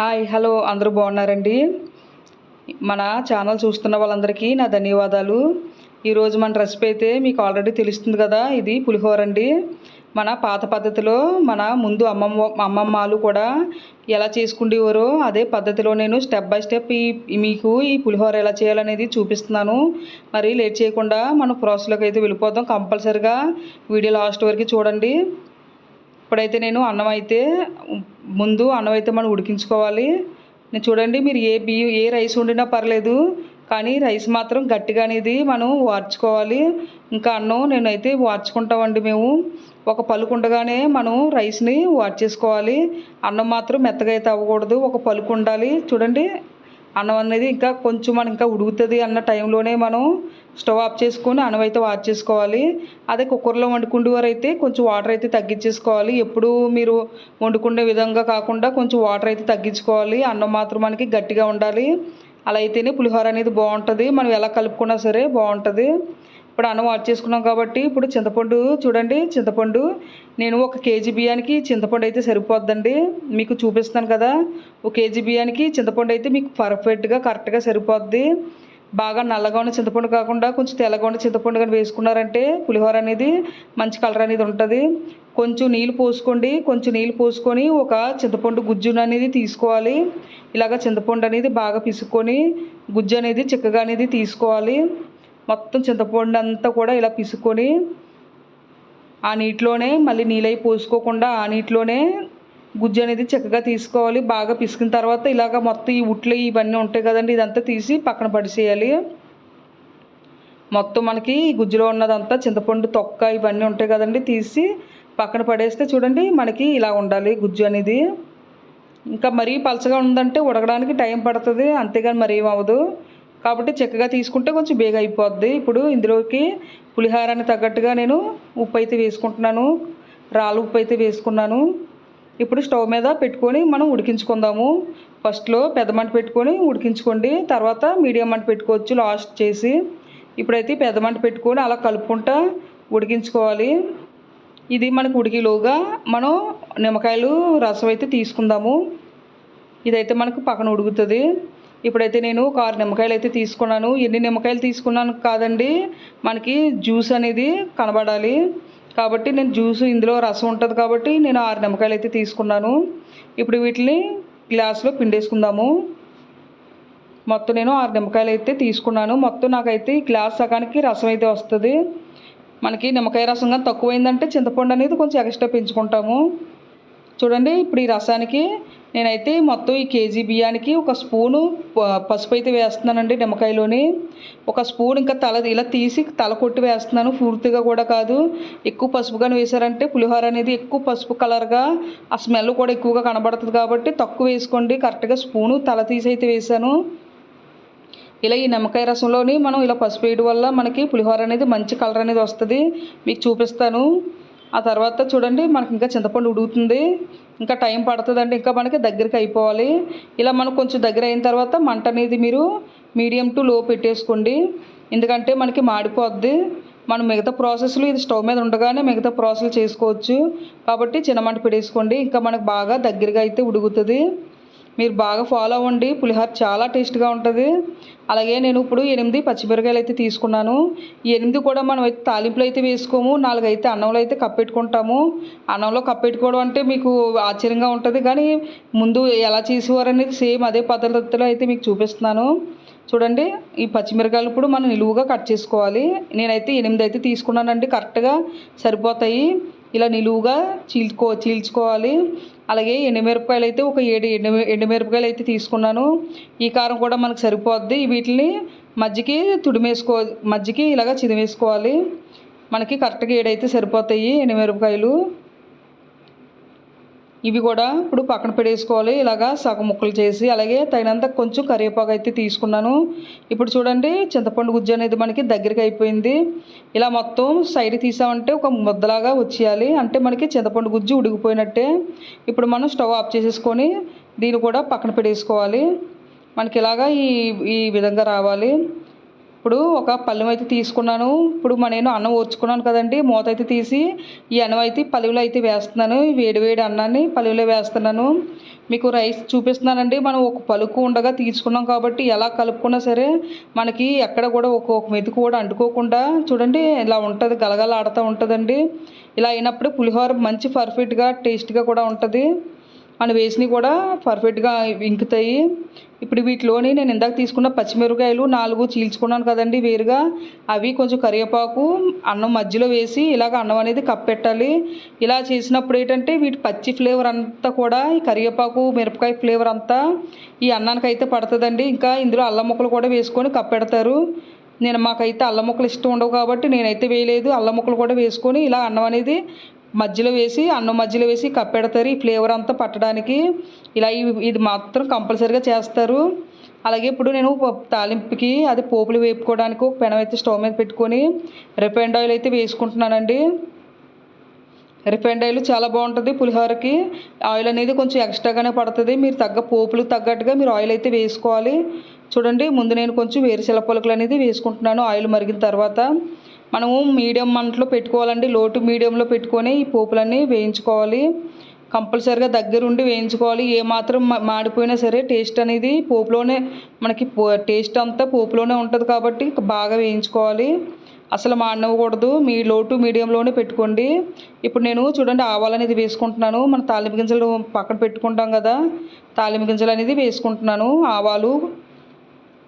Hi hello అందరూ బాగున్నారండి? మన ఛానల్ చూస్తున్న వాళ్ళందరికీ నా ధన్యవాదాలు. ఈరోజు మన రెసిపీ అయితే మీకు ఆల్రెడీ తెలుస్తుంది కదా ఇది పులిహోర అండి. మన పాత పద్ధతిలో మన ముందు అమ్మమ్మ అమ్మమ్మలు కూడా ఎలా చేసుకుండేవారో అదే పద్ధతిలో నేను స్టెప్ బై స్టెప్ ఈ మీకు ఈ పులిహోర ఎలా చేయాలనేది చూపిస్తున్నాను. మరి లేట్ చేయకుండా మన ప్రాసెస్లోకి అయితే వెళ్ళిపోదాం. కంపల్సరిగా వీడియో లాస్ట్ వరకు చూడండి. ఇప్పుడైతే నేను అన్నం అయితే ముందు అన్నం అయితే మనం ఉడికించుకోవాలి. నేను చూడండి మీరు ఏ బియ్యం ఏ రైస్ వండినా పర్లేదు కానీ రైస్ మాత్రం గట్టిగా అనేది మనం వార్చుకోవాలి. ఇంకా అన్నం నేనైతే వార్చుకుంటామండి మేము. ఒక పలుకు ఉండగానే మనం రైస్ని వార్చేసుకోవాలి. అన్నం మాత్రం మెత్తగా అయితే అవ్వకూడదు. ఒక పలుకు ఉండాలి. చూడండి అన్నం అనేది ఇంకా కొంచెం మనం ఇంకా ఉడుకుతుంది అన్న టైంలోనే మనం స్టవ్ ఆఫ్ చేసుకొని అన్నం అయితే వాచ్ చేసుకోవాలి. అదే కుక్కర్లో వండుకుండేవారు అయితే కొంచెం వాటర్ అయితే తగ్గించేసుకోవాలి. ఎప్పుడు మీరు వండుకునే విధంగా కాకుండా కొంచెం వాటర్ అయితే తగ్గించుకోవాలి. అన్నం మాత్రం మనకి గట్టిగా ఉండాలి. అలా అయితేనే పులిహోర అనేది బాగుంటుంది. మనం ఎలా కలుపుకున్నా సరే బాగుంటుంది. ఇప్పుడు అన్నం వాచ్ చేసుకున్నాం కాబట్టి ఇప్పుడు చింతపండు చూడండి చింతపండు. నేను ఒక కేజీ బియ్యానికి చింతపండు అయితే సరిపోద్దండి. మీకు చూపిస్తాను కదా ఒక కేజీ బియ్యానికి చింతపండు అయితే మీకు పర్ఫెక్ట్గా కరెక్ట్గా సరిపోద్ది. బాగా నల్లగా ఉన్న చింతపండు కాకుండా కొంచెం తెల్లగా ఉన్న చింతపండు కానీ వేసుకున్నారంటే పులిహోర అనేది మంచి కలర్ అనేది ఉంటుంది. కొంచెం నీళ్ళు పోసుకోండి. కొంచెం నీళ్ళు పోసుకొని ఒక చింతపండు గుజ్జును అనేది తీసుకోవాలి. ఇలాగ చింతపండు అనేది బాగా పిసుకొని గుజ్జు అనేది చిక్కగా అనేది తీసుకోవాలి. మొత్తం చింతపండు అంతా కూడా ఇలా పిసుకొని ఆ నీటిలోనే మళ్ళీ నీళ్ళై పోసుకోకుండా ఆ నీటిలోనే గుజ్జు అనేది చక్కగా తీసుకోవాలి. బాగా పిసికిన తర్వాత ఇలాగ మొత్తం ఈ ఉట్లు ఇవన్నీ ఉంటాయి కదండి ఇదంతా తీసి పక్కన పడిసేయాలి. మొత్తం మనకి ఈ గుజ్జులో ఉన్నదంతా చింతపండు తొక్క ఇవన్నీ ఉంటాయి కదండి తీసి పక్కన పడేస్తే చూడండి మనకి ఇలా ఉండాలి గుజ్జు అనేది. ఇంకా మరీ పలచగా ఉందంటే ఉడకడానికి టైం పడుతుంది అంతేగాని మరీ అవ్వదు. కాబట్టి చక్కగా తీసుకుంటే కొంచెం బేగా అయిపోద్ది. ఇప్పుడు ఇందులోకి పులిహారాన్ని తగ్గట్టుగా నేను ఉప్పు అయితే వేసుకుంటున్నాను. రాళ్ళు ఉప్పు అయితే వేసుకున్నాను. ఇప్పుడు స్టవ్ మీద పెట్టుకొని మనం ఉడికించుకుందాము. ఫస్ట్లో పెద్ద మంట పెట్టుకొని ఉడికించుకోండి. తర్వాత మీడియం మంట పెట్టుకోవచ్చు లాస్ట్ చేసి. ఇప్పుడైతే పెద్ద మంట పెట్టుకొని అలా కలుపుకుంటా ఉడికించుకోవాలి. ఇది మనకు ఉడికిలోగా మనం నిమ్మకాయలు రసం అయితే తీసుకుందాము. ఇదైతే మనకు పక్కన ఉడుకుతుంది. ఇప్పుడైతే నేను ఒక ఆరు నిమ్మకాయలు అయితే తీసుకున్నాను. ఎన్ని నిమ్మకాయలు తీసుకున్నాను కాదండి మనకి జ్యూస్ అనేది కనబడాలి. కాబట్టి నేను జ్యూస్ ఇందులో రసం ఉంటుంది కాబట్టి నేను ఆరు నిమ్మకాయలు అయితే తీసుకున్నాను. ఇప్పుడు వీటిని గ్లాస్లో పిండేసుకుందాము. మొత్తం నేను ఆరు నిమ్మకాయలు అయితే తీసుకున్నాను. మొత్తం నాకైతే ఈ గ్లాస్ సగానికి రసం అయితే వస్తుంది. మనకి నిమ్మకాయ రసం కానీ తక్కువైందంటే చింతపండు అనేది కొంచెం ఎక్స్ట్రా పెంచుకుంటాము. చూడండి ఇప్పుడు ఈ రసానికి నేనైతే మొత్తం ఈ కేజీ బియ్యానికి ఒక స్పూను ప- పసుపు అయితే వేస్తున్నానండి నిమ్మకాయలోని. ఒక స్పూన్ ఇంకా తల ఇలా తీసి తల కొట్టి వేస్తున్నాను పూర్తిగా కూడా కాదు. ఎక్కువ పసుపు వేశారంటే పులిహోర అనేది ఎక్కువ పసుపు కలర్గా ఆ స్మెల్ కూడా ఎక్కువగా కనబడుతుంది కాబట్టి తక్కువ వేసుకోండి. కరెక్ట్గా స్పూను తల తీసి అయితే వేసాను ఇలా ఈ నిమ్మకాయ రసంలోని మనం ఇలా పసుపు వేయడం వల్ల మనకి పులిహోర అనేది మంచి కలర్ అనేది వస్తుంది. మీకు చూపిస్తాను. ఆ తర్వాత చూడండి మనకి ఇంకా చింతపండు ఉడుకుతుంది. ఇంకా టైం పడుతుందండి ఇంకా మనకి దగ్గరికి అయిపోవాలి. ఇలా మనం కొంచెం దగ్గర అయిన తర్వాత మంట అనేది మీరు మీడియం టు లో పెట్టేసుకోండి. ఎందుకంటే మనకి మాడిపోద్ది. మనం మిగతా ప్రాసెస్లు ఇది స్టవ్ మీద ఉండగానే మిగతా ప్రాసెస్ చేసుకోవచ్చు. కాబట్టి చిన్న మంట పెట్టేసుకోండి. ఇంకా మనకు బాగా దగ్గరగా అయితే ఉడుగుతుంది మీరు బాగా ఫాలో అవ్వండి. పులిహోర చాలా టేస్ట్గా ఉంటుంది. అలాగే నేను ఇప్పుడు ఎనిమిది పచ్చిమిరకాయలు అయితే తీసుకున్నాను. ఎనిమిది కూడా మనం అయితే తాలింపులు అయితే వేసుకోము. నాలుగు అయితే అన్నంలో అయితే కప్పెట్టుకుంటాము అన్నంలో కప్పెట్టుకోవడం అంటే మీకు ఆశ్చర్యంగా ఉంటుంది. కానీ ముందు ఎలా చేసేవారు అనేది సేమ్ అదే పద్ధతిలో అయితే మీకు చూపిస్తున్నాను. చూడండి ఈ పచ్చిమిరకాయలు ఇప్పుడు మనం నిలువుగా కట్ చేసుకోవాలి. నేనైతే ఎనిమిది అయితే తీసుకున్నానండి. కరెక్ట్గా సరిపోతాయి. ఇలా నిలువుగా చీల్చుకో చీల్చుకోవాలి. అలాగే ఎండుమిరపకాయలు అయితే ఒక ఏడు ఎండు ఎండుమిరపకాయలు అయితే తీసుకున్నాను. ఈ కారం కూడా మనకు సరిపోద్ది. వీటిని మజ్జికి తుడిమేసుకో మజ్జికి ఇలాగ చిదిమేసుకోవాలి. మనకి కరెక్ట్గా ఏడైతే సరిపోతాయి ఎండుమిరపకాయలు. ఇవి కూడా ఇప్పుడు పక్కన పెట్టేసుకోవాలి. ఇలాగా సగం ముక్కలు చేసి అలాగే తగినంత కొంచెం కరివేపాకు అయితే తీసుకున్నాను. ఇప్పుడు చూడండి చింతపండు గుజ్జు అనేది మనకి దగ్గరికి అయిపోయింది. ఇలా మొత్తం సైడ్ తీసామంటే ఒక ముద్దలాగా వచ్చేయాలి. అంటే మనకి చింతపండు గుజ్జు ఉడికిపోయినట్టే. ఇప్పుడు మనం స్టవ్ ఆఫ్ చేసేసుకొని దీన్ని కూడా పక్కన పెట్టేసుకోవాలి. మనకి ఇలాగా ఈ ఈ విధంగా రావాలి. ఇప్పుడు ఒక పళ్ళెం అయితే తీసుకున్నాను. ఇప్పుడు మన నేను అన్నం ఓర్చుకున్నాను కదండి. మూత అయితే తీసి ఈ అన్నం అయితే పలువులో అయితే వేస్తున్నాను. వేడివేడి వేడి వేడి అన్నాన్ని పలువులో వేస్తున్నాను. మీకు రైస్ చూపిస్తున్నానండి. మనం ఒక పలుకు ఉండగా తీసుకున్నాం కాబట్టి ఎలా కలుపుకున్నా సరే మనకి ఎక్కడ కూడా ఒక్కొక్క మెతుకు కూడా అంటుకోకుండా చూడండి ఇలా ఉంటుంది. గలగల ఆడుతూ ఉంటుందండి. ఇలా అయినప్పుడు పులిహోర మంచి పర్ఫెక్ట్గా టేస్ట్గా కూడా ఉంటుంది. మనం వేసినవి కూడా పర్ఫెక్ట్గా ఇంకుతాయి. ఇప్పుడు వీటిలోని నేను ఇందాక తీసుకున్న పచ్చిమిరపకాయలు నాలుగు చీల్చుకున్నాను కదండి వేరుగా. అవి కొంచెం కరివేపాకు అన్నం మధ్యలో వేసి ఇలాగ అన్నం అనేది కప్పెట్టాలి ఇలా చేసినప్పుడు ఏంటంటే వీటి పచ్చి ఫ్లేవర్ అంతా కూడా ఈ కరివేపాకు మిరపకాయ ఫ్లేవర్ అంతా ఈ అన్నానికి అయితే పడుతుందండి. ఇంకా ఇందులో అల్లం ముక్కలు కూడా వేసుకొని కప్పెడతారు నేను మాకైతే అల్లం ముక్కలు ఇష్టం ఉండవు కాబట్టి నేనైతే వేయలేదు. అల్లం ముక్కలు కూడా వేసుకొని ఇలా అన్నం అనేది మధ్యలో వేసి అన్నం మధ్యలో వేసి కప్పెడతారు. ఈ ఫ్లేవర్ అంతా పట్టడానికి ఇలా ఇది మాత్రం కంపల్సరీగా చేస్తారు. అలాగే ఇప్పుడు నేను తాలింపుకి అది పోపులు వేపుకోవడానికి ఒక పెనం అయితే స్టవ్ మీద పెట్టుకొని రిఫైండ్ ఆయిల్ అయితే వేసుకుంటున్నానండి. రిఫైండ్ ఆయిల్ చాలా బాగుంటుంది పులిహోరకి. ఆయిల్ అనేది కొంచెం ఎక్స్ట్రాగానే పడుతుంది. మీరు తగ్గ పోపులు తగ్గట్టుగా మీరు ఆయిల్ అయితే వేసుకోవాలి. చూడండి ముందు నేను కొంచెం వేరుశెల పొలకలు అనేది వేసుకుంటున్నాను. ఆయిల్ మరిగిన తర్వాత మనము మీడియం మంటలో పెట్టుకోవాలండి. లోటు మీడియంలో పెట్టుకొని ఈ పోపులన్నీ వేయించుకోవాలి. కంపల్సరిగా దగ్గరుండి వేయించుకోవాలి. ఏ మాత్రం మాడిపోయినా సరే టేస్ట్ అనేది పోపులోనే మనకి పో టేస్ట్ అంతా పోపులోనే ఉంటుంది కాబట్టి బాగా వేయించుకోవాలి. అసలు మాడనివ్వకూడదు. మీ లోటు మీడియంలోనే పెట్టుకోండి. ఇప్పుడు నేను చూడండి ఆవాలు అనేది వేసుకుంటున్నాను. మన తాలింపు గింజలు పక్కన పెట్టుకుంటాం కదా. తాలింపు గింజలు అనేది వేసుకుంటున్నాను. ఆవాలు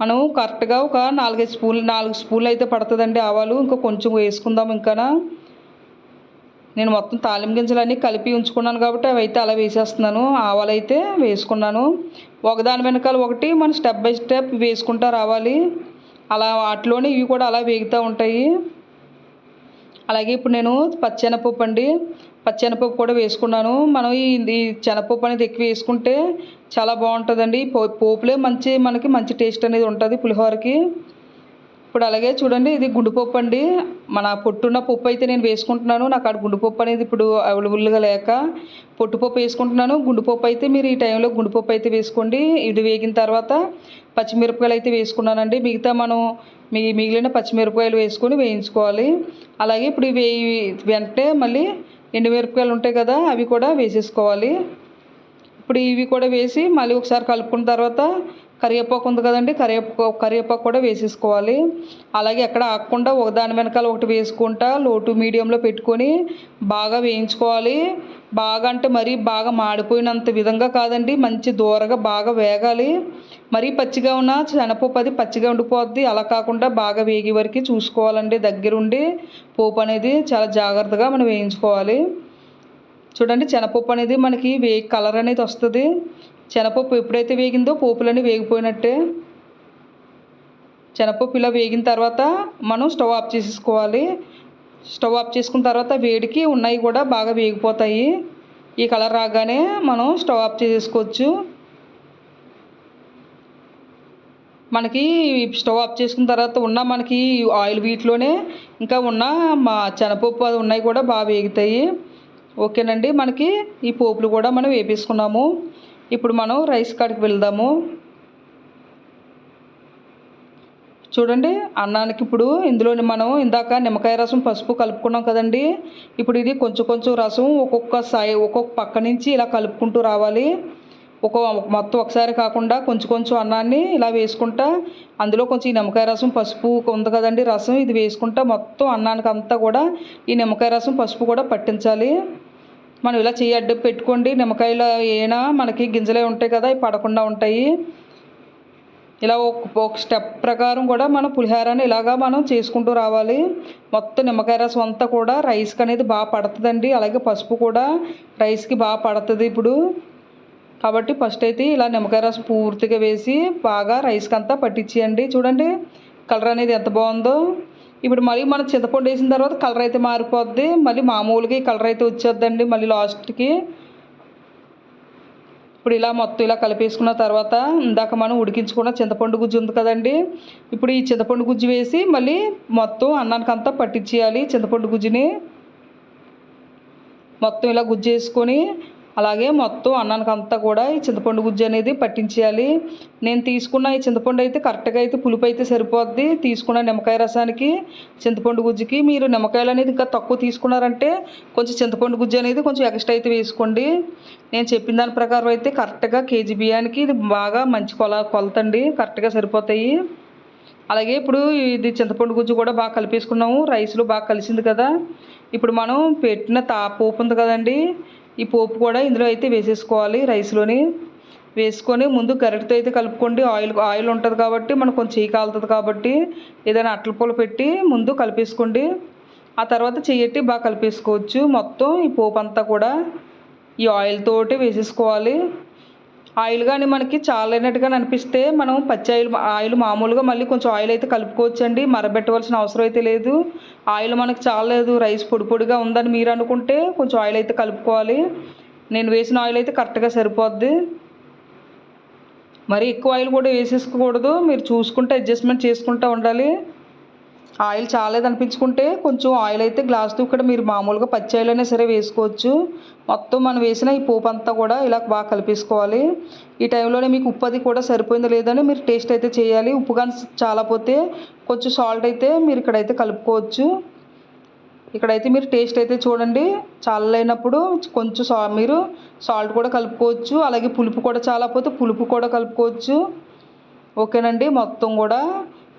మనం కరెక్ట్గా ఒక నాలుగైదు స్పూన్లు నాలుగు స్పూన్లు అయితే పడుతుందండి ఆవాలు. ఇంకా కొంచెం వేసుకుందాం ఇంకా నేను మొత్తం తాలింపు గింజలు అన్నీ కలిపి ఉంచుకున్నాను కాబట్టి అవి అయితే అలా వేసేస్తున్నాను. ఆవాలు అయితే వేసుకున్నాను. ఒకదాని వెనకాల ఒకటి మనం స్టెప్ బై స్టెప్ వేసుకుంటా రావాలి. అలా వాటిలోనే ఇవి కూడా అలా వేగుతూ ఉంటాయి. అలాగే ఇప్పుడు నేను పచ్చెనపప్పు అండి. పచ్చెనపప్పు కూడా వేసుకున్నాను. మనం ఈ శనగపప్పు అనేది ఎక్కువ వేసుకుంటే చాలా బాగుంటుందండి. పో పోపులే మంచి మనకి మంచి టేస్ట్ అనేది ఉంటుంది పులిహోరకి. ఇప్పుడు అలాగే చూడండి ఇది గుండుపప్పు అండి. మన పొట్టున్న పప్పు అయితే నేను వేసుకుంటున్నాను. నాకు అక్కడ గుండుపప్పు అనేది ఇప్పుడు అవైలబుల్గా లేక పొట్టుపప్పు వేసుకుంటున్నాను. గుండుపప్పు అయితే మీరు ఈ టైంలో గుండుపప్పు అయితే వేసుకోండి. ఇది వేగిన తర్వాత పచ్చిమిరపకాయలు అయితే వేసుకున్నానండి. మిగతా మనం మీ మిగిలిన పచ్చిమిరపకాయలు వేసుకొని వేయించుకోవాలి. అలాగే ఇప్పుడు ఇవి వెంటనే మళ్ళీ ఎండుమిరపకాయలు ఉంటాయి కదా అవి కూడా వేసేసుకోవాలి. ఇప్పుడు ఇవి కూడా వేసి మళ్ళీ ఒకసారి కలుపుకున్న తర్వాత కరివేపాకు ఉంది కదండి కరివేపాకు కరివేపాకు కూడా వేసేసుకోవాలి. అలాగే ఎక్కడ ఆగకుండా ఒకదాని వెనకాల ఒకటి వేసుకుంటా లోటు మీడియంలో పెట్టుకొని బాగా వేయించుకోవాలి. బాగా అంటే మరీ బాగా మాడిపోయినంత విధంగా కాదండి మంచి దూరగా బాగా వేగాలి. మరీ పచ్చిగా ఉన్న శనగపప్పు అది పచ్చిగా ఉండిపోద్ది. అలా కాకుండా బాగా వేగే వరకు చూసుకోవాలండి. దగ్గరుండి పోపు అనేది చాలా జాగ్రత్తగా మనం వేయించుకోవాలి. చూడండి శనగపప్పు అనేది మనకి వే కలర్ అనేది వస్తుంది. శనగపప్పు ఎప్పుడైతే వేగిందో పోపులన్నీ వేగిపోయినట్టే. శనగపప్పు ఇలా వేగిన తర్వాత మనం స్టవ్ ఆఫ్ చేసేసుకోవాలి. స్టవ్ ఆఫ్ చేసుకున్న తర్వాత వేడికి ఉన్నాయి కూడా బాగా వేగిపోతాయి. ఈ కలర్ రాగానే మనం స్టవ్ ఆఫ్ చేసేసుకోవచ్చు. మనకి స్టవ్ ఆఫ్ చేసుకున్న తర్వాత ఉన్న మనకి ఆయిల్ వీటిలోనే ఇంకా ఉన్న మా శనగపప్పు అది ఉన్నాయి కూడా బాగా వేగుతాయి. ఓకేనండి మనకి ఈ పోపులు కూడా మనం వేపేసుకున్నాము. ఇప్పుడు మనం రైస్ కాడికి వెళ్దాము. చూడండి అన్నానికి ఇప్పుడు ఇందులోని మనం ఇందాక నిమ్మకాయ రసం పసుపు కలుపుకున్నాం కదండి. ఇప్పుడు ఇది కొంచెం కొంచెం రసం ఒక్కొక్క సై ఒక్కొక్క పక్క నుంచి ఇలా కలుపుకుంటూ రావాలి. ఒక మొత్తం ఒకసారి కాకుండా కొంచెం కొంచెం అన్నాన్ని ఇలా వేసుకుంటా అందులో కొంచెం ఈ నిమ్మకాయ రసం పసుపు ఉంది కదండి రసం ఇది వేసుకుంటా మొత్తం అన్నానికి అంతా కూడా ఈ నిమ్మకాయ రసం పసుపు కూడా పట్టించాలి. మనం ఇలా చేయి అడ్డు పెట్టుకోండి నిమ్మకాయలు ఏనా మనకి గింజలే ఉంటాయి కదా అవి పడకుండా ఉంటాయి. ఇలా ఒక ఒక స్టెప్ ప్రకారం కూడా మనం పులిహారాన్ని ఇలాగా మనం చేసుకుంటూ రావాలి. మొత్తం నిమ్మకాయ రసం అంతా కూడా రైస్కి అనేది బాగా పడుతుందండి. అలాగే పసుపు కూడా రైస్కి బాగా పడుతుంది ఇప్పుడు. కాబట్టి ఫస్ట్ అయితే ఇలా నిమ్మకాయ రసం పూర్తిగా వేసి బాగా రైస్కి అంతా పట్టించేయండి. చూడండి కలర్ అనేది ఎంత బాగుందో. ఇప్పుడు మళ్ళీ మనం చింతపండు వేసిన తర్వాత కలర్ అయితే మారిపోద్ది. మళ్ళీ మామూలుగా ఈ కలర్ అయితే వచ్చేద్దండి మళ్ళీ లాస్ట్కి ఇప్పుడు ఇలా మొత్తం ఇలా కలిపేసుకున్న తర్వాత ఇందాక మనం ఉడికించుకున్న చింతపండు గుజ్జు ఉంది కదండి. ఇప్పుడు ఈ చింతపండు గుజ్జు వేసి మళ్ళీ మొత్తం అన్నానికి అంతా పట్టించేయాలి చింతపండు గుజ్జుని. మొత్తం ఇలా గుజ్జు వేసుకొని అలాగే మొత్తం అన్నానికి అంతా కూడా ఈ చింతపండు గుజ్జు అనేది పట్టించేయాలి. నేను తీసుకున్న ఈ చింతపండు అయితే కరెక్ట్గా అయితే పులుపు అయితే సరిపోద్ది. తీసుకున్న నిమ్మకాయ రసానికి చింతపండు గుజ్జుకి మీరు నిమ్మకాయలు అనేది ఇంకా తక్కువ తీసుకున్నారంటే కొంచెం చింతపండు గుజ్జు అనేది కొంచెం ఎక్స్ట్రా అయితే వేసుకోండి. నేను చెప్పిన దాని ప్రకారం అయితే కరెక్ట్గా కేజీ బియ్యానికి ఇది బాగా మంచి కొల కొలతండి. కరెక్ట్గా సరిపోతాయి. అలాగే ఇప్పుడు ఇది చింతపండు గుజ్జు కూడా బాగా కలిపేసుకున్నాము. రైస్లో బాగా కలిసింది కదా. ఇప్పుడు మనం పెట్టిన తాపు ఉంది కదండి. ఈ పోపు కూడా ఇందులో అయితే వేసేసుకోవాలి. రైస్లోని వేసుకొని ముందు గరిటతో అయితే కలుపుకోండి. ఆయిల్ ఆయిల్ ఉంటుంది కాబట్టి మనకు కొంచెం చెయ్యి కాలుతుంది కాబట్టి ఏదైనా అట్ల పూల పెట్టి ముందు కలిపేసుకోండి. ఆ తర్వాత చెయ్యట్టి బాగా కలిపేసుకోవచ్చు. మొత్తం ఈ పోపు అంతా కూడా ఈ ఆయిల్ తోటి వేసేసుకోవాలి. ఆయిల్ కానీ మనకి చాలైనట్టుగా అనిపిస్తే మనం పచ్చి ఆయిల్ ఆయిల్ మామూలుగా మళ్ళీ కొంచెం ఆయిల్ అయితే కలుపుకోవచ్చండి. మరబెట్టవలసిన అవసరం అయితే లేదు. ఆయిల్ మనకు చాలలేదు. రైస్ పొడి పొడిగా ఉందని మీరు అనుకుంటే కొంచెం ఆయిల్ అయితే కలుపుకోవాలి. నేను వేసిన ఆయిల్ అయితే కరెక్ట్గా సరిపోద్ది. మరి ఎక్కువ ఆయిల్ కూడా వేసేసుకోకూడదు. మీరు చూసుకుంటే అడ్జస్ట్మెంట్ చేసుకుంటూ ఉండాలి. ఆయిల్ చాలేదు అనిపించుకుంటే కొంచెం ఆయిల్ అయితే గ్లాస్తో ఇక్కడ మీరు మామూలుగా పచ్చి ఆయిల్ అయినా సరే వేసుకోవచ్చు. మొత్తం మనం వేసిన ఈ పోపు అంతా కూడా ఇలా బాగా కలిపేసుకోవాలి. ఈ టైంలోనే మీకు ఉప్పు అది కూడా సరిపోయిందో లేదని మీరు టేస్ట్ అయితే చేయాలి. ఉప్పు కానీ చాలా పోతే కొంచెం సాల్ట్ అయితే మీరు ఇక్కడైతే కలుపుకోవచ్చు. ఇక్కడైతే మీరు టేస్ట్ అయితే చూడండి. చల్లైనప్పుడు కొంచెం సా మీరు సాల్ట్ కూడా కలుపుకోవచ్చు. అలాగే పులుపు కూడా చాలా పోతే పులుపు కూడా కలుపుకోవచ్చు. ఓకేనండి? మొత్తం కూడా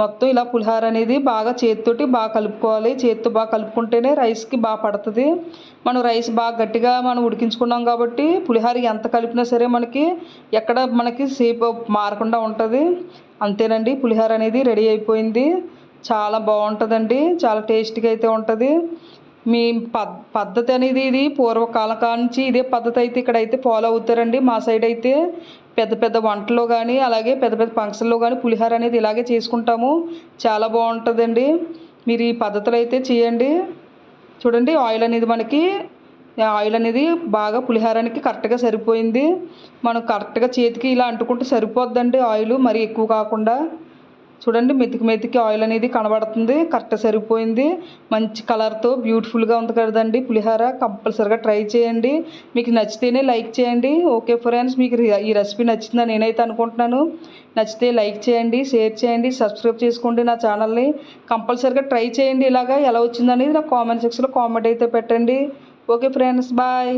మొత్తం ఇలా పులిహార అనేది బాగా చేతితోటి బాగా కలుపుకోవాలి. చేతితో బాగా కలుపుకుంటేనే రైస్కి బాగా పడుతుంది. మనం రైస్ బాగా గట్టిగా మనం ఉడికించుకున్నాం కాబట్టి పులిహార ఎంత కలిపినా సరే మనకి ఎక్కడ మనకి సేపు మారకుండా ఉంటుంది. అంతేనండి పులిహార అనేది రెడీ అయిపోయింది. చాలా బాగుంటుందండి చాలా టేస్టీగా అయితే ఉంటుంది. మీ పద్ పద్ధతి అనేది ఇది పూర్వకాలం కానించి ఇదే పద్ధతి అయితే ఇక్కడైతే ఫాలో అవుతారండి మా సైడ్ అయితే. పెద్ద పెద్ద వంటలో కానీ అలాగే పెద్ద పెద్ద ఫంక్షన్లో కానీ పులిహోర అనేది ఇలాగే చేసుకుంటాము. చాలా బాగుంటుందండి. మీరు ఈ పద్ధతులు అయితే చేయండి. చూడండి ఆయిల్ అనేది మనకి ఆయిల్ అనేది బాగా పులిహారానికి కరెక్ట్గా సరిపోయింది. మనం కరెక్ట్గా చేతికి ఇలా అంటుకుంటే సరిపోద్దండి ఆయిల్. మరీ ఎక్కువ కాకుండా చూడండి మెతికి మెతికి ఆయిల్ అనేది కనబడుతుంది. కరెక్ట్ సరిపోయింది. మంచి కలర్తో బ్యూటిఫుల్గా ఉంది కదండి. పులిహోర కంపల్సరిగా ట్రై చేయండి. మీకు నచ్చితేనే లైక్ చేయండి. ఓకే ఫ్రెండ్స్ మీకు ఈ రెసిపీ నచ్చిందని నేనైతే అనుకుంటున్నాను. నచ్చితే లైక్ చేయండి షేర్ చేయండి సబ్స్క్రైబ్ చేసుకోండి నా ఛానల్ని కంపల్సరిగా ట్రై చేయండి ఇలాగా. ఎలా వచ్చిందనేది నాకు కామెంట్ సెక్షన్లో కామెంట్ అయితే పెట్టండి. Okay friends bye